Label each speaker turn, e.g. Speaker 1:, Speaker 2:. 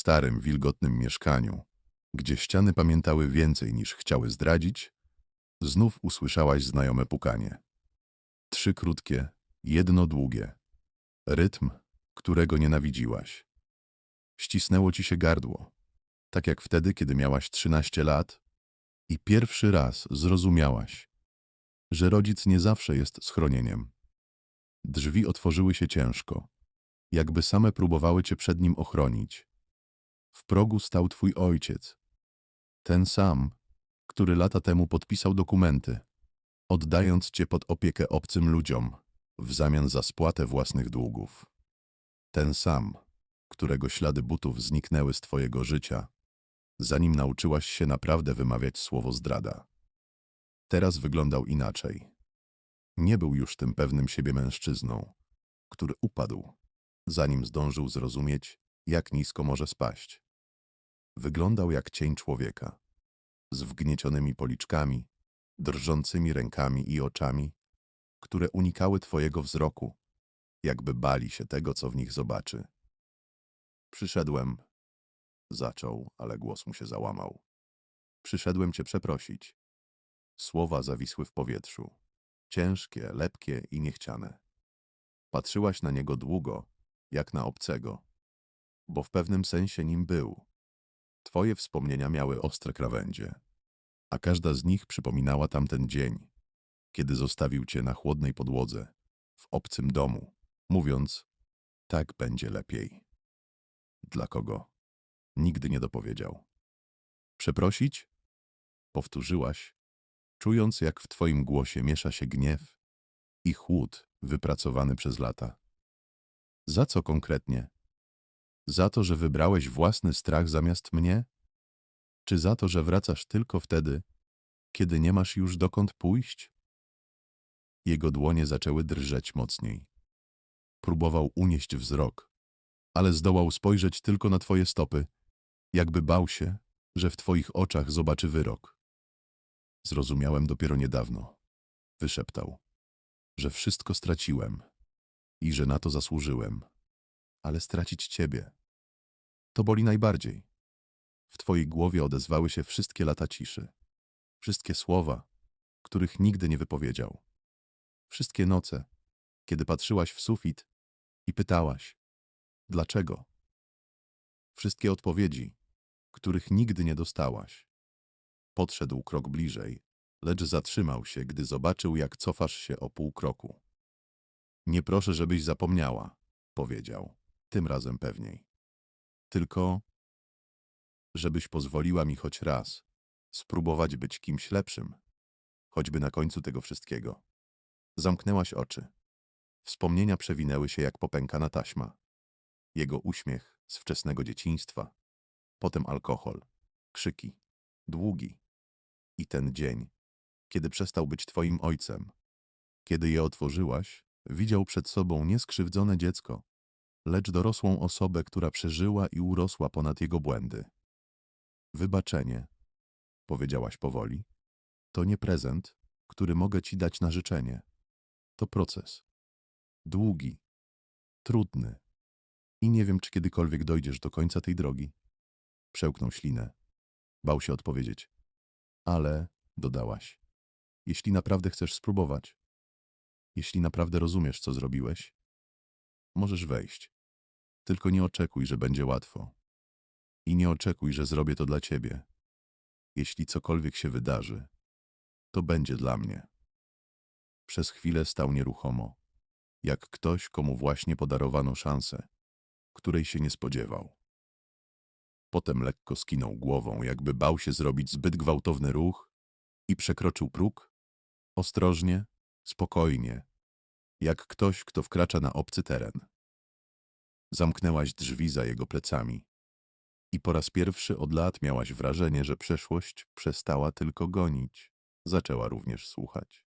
Speaker 1: starym, wilgotnym mieszkaniu, gdzie ściany pamiętały więcej niż chciały zdradzić, znów usłyszałaś znajome pukanie. Trzy krótkie, jedno długie. Rytm, którego nienawidziłaś. Ścisnęło ci się gardło, tak jak wtedy, kiedy miałaś 13 lat i pierwszy raz zrozumiałaś, że rodzic nie zawsze jest schronieniem. Drzwi otworzyły się ciężko, jakby same próbowały cię przed nim ochronić. W progu stał twój ojciec, ten sam, który lata temu podpisał dokumenty, oddając cię pod opiekę obcym ludziom w zamian za spłatę własnych długów. Ten sam, którego ślady butów zniknęły z twojego życia, zanim nauczyłaś się naprawdę wymawiać słowo zdrada. Teraz wyglądał inaczej. Nie był już tym pewnym siebie mężczyzną, który upadł, zanim zdążył zrozumieć, jak nisko może spaść. Wyglądał jak cień człowieka, z wgniecionymi policzkami, drżącymi rękami i oczami, które unikały twojego wzroku, jakby bali się tego, co w nich zobaczy. Przyszedłem, zaczął, ale głos mu się załamał. Przyszedłem cię przeprosić. Słowa zawisły w powietrzu, ciężkie, lepkie i niechciane. Patrzyłaś na niego długo, jak na obcego, bo w pewnym sensie nim był. Twoje wspomnienia miały ostre krawędzie, a każda z nich przypominała tamten dzień, kiedy zostawił cię na chłodnej podłodze, w obcym domu, mówiąc, tak będzie lepiej. Dla kogo? Nigdy nie dopowiedział. Przeprosić? Powtórzyłaś, czując jak w twoim głosie miesza się gniew i chłód wypracowany przez lata. Za co konkretnie? Za to, że wybrałeś własny strach zamiast mnie? Czy za to, że wracasz tylko wtedy, kiedy nie masz już dokąd pójść? Jego dłonie zaczęły drżeć mocniej. Próbował unieść wzrok, ale zdołał spojrzeć tylko na twoje stopy, jakby bał się, że w twoich oczach zobaczy wyrok. Zrozumiałem dopiero niedawno, wyszeptał, że wszystko straciłem i że na to zasłużyłem, ale stracić ciebie. To boli najbardziej. W twojej głowie odezwały się wszystkie lata ciszy, wszystkie słowa, których nigdy nie wypowiedział, wszystkie noce, kiedy patrzyłaś w sufit i pytałaś, dlaczego? Wszystkie odpowiedzi, których nigdy nie dostałaś. Podszedł krok bliżej, lecz zatrzymał się, gdy zobaczył, jak cofasz się o pół kroku. Nie proszę, żebyś zapomniała, powiedział, tym razem pewniej. Tylko, żebyś pozwoliła mi choć raz spróbować być kimś lepszym, choćby na końcu tego wszystkiego. Zamknęłaś oczy. Wspomnienia przewinęły się jak popękana taśma. Jego uśmiech z wczesnego dzieciństwa, potem alkohol, krzyki, długi. I ten dzień, kiedy przestał być twoim ojcem. Kiedy je otworzyłaś, widział przed sobą nie skrzywdzone dziecko, lecz dorosłą osobę, która przeżyła i urosła ponad jego błędy. Wybaczenie, powiedziałaś powoli, to nie prezent, który mogę ci dać na życzenie. To proces. Długi, trudny. I nie wiem, czy kiedykolwiek dojdziesz do końca tej drogi. Przełknął ślinę. Bał się odpowiedzieć. Ale, dodałaś, jeśli naprawdę chcesz spróbować, jeśli naprawdę rozumiesz, co zrobiłeś, możesz wejść. Tylko nie oczekuj, że będzie łatwo. I nie oczekuj, że zrobię to dla ciebie. Jeśli cokolwiek się wydarzy, to będzie dla mnie. Przez chwilę stał nieruchomo, jak ktoś, komu właśnie podarowano szansę, której się nie spodziewał. Potem lekko skinął głową, jakby bał się zrobić zbyt gwałtowny ruch i przekroczył próg, ostrożnie, spokojnie, jak ktoś, kto wkracza na obcy teren. Zamknęłaś drzwi za jego plecami i po raz pierwszy od lat miałaś wrażenie, że przeszłość przestała tylko gonić, zaczęła również słuchać.